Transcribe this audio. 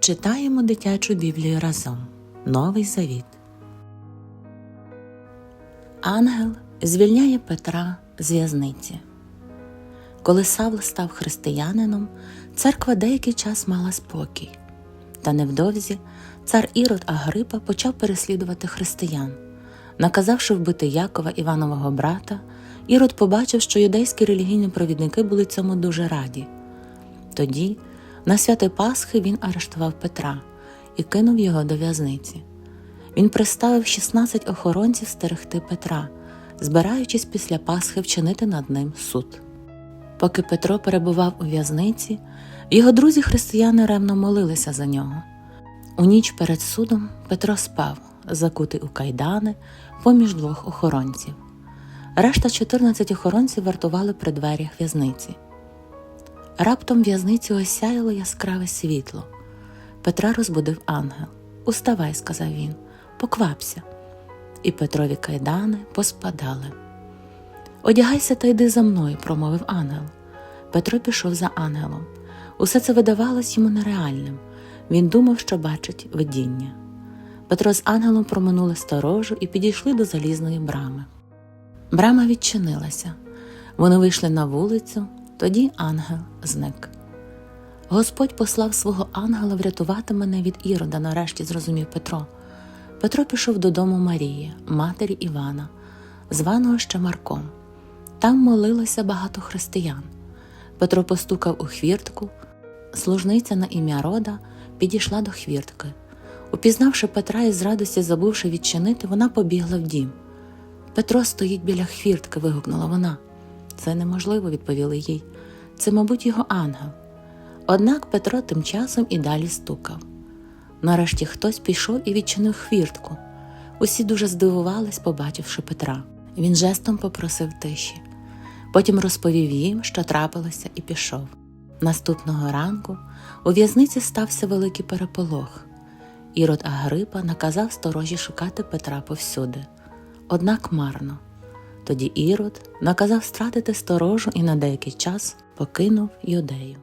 Читаємо дитячу Біблію разом. Новий Завіт. Ангел звільняє Петра з в'язниці. Коли Савл став християнином, церква деякий час мала спокій. Та невдовзі цар Ірод Агрипа почав переслідувати християн. Наказавши вбити Якова Іванового брата, Ірод побачив, що юдейські релігійні провідники були цьому дуже раді. Тоді, на святи Пасхи, він арештував Петра і кинув його до в'язниці. Він приставив 16 охоронців стерегти Петра, збираючись після Пасхи вчинити над ним суд. Поки Петро перебував у в'язниці, його друзі християни ревно молилися за нього. У ніч перед судом Петро спав, закутий у кайдани, поміж двох охоронців. Решта 14 охоронців вартували при дверях в'язниці. Раптом в'язницю осяяло яскраве світло. Петра розбудив ангел. Уставай, сказав він, поквапся. І Петрові кайдани поспадали. Одягайся та йди за мною, промовив ангел. Петро пішов за ангелом. Усе це видавалось йому нереальним. Він думав, що бачить видіння. Петро з ангелом проминули сторожу і підійшли до залізної брами. Брама відчинилася. Вони вийшли на вулицю, тоді ангел зник. Господь послав свого ангела врятувати мене від Ірода, нарешті зрозумів Петро. Петро пішов додому Марії, матері Івана, званого ще Марком. Там молилося багато християн. Петро постукав у хвіртку. Служниця на ім'я Рода підійшла до хвіртки. Упізнавши Петра і з радості забувши відчинити, вона побігла в дім. Петро стоїть біля хвіртки, вигукнула вона. Це неможливо, відповіли їй. Це, мабуть, його ангел. Однак Петро тим часом і далі стукав. Нарешті хтось пішов і відчинив хвіртку. Усі дуже здивувались, побачивши Петра. Він жестом попросив тиші. Потім розповів їм, що трапилося, і пішов. Наступного ранку у в'язниці стався великий переполох. Ірод Агрипа наказав сторожі шукати Петра повсюди. Однак марно. Тоді Ірод наказав стратити сторожу і на деякий час покинув юдею.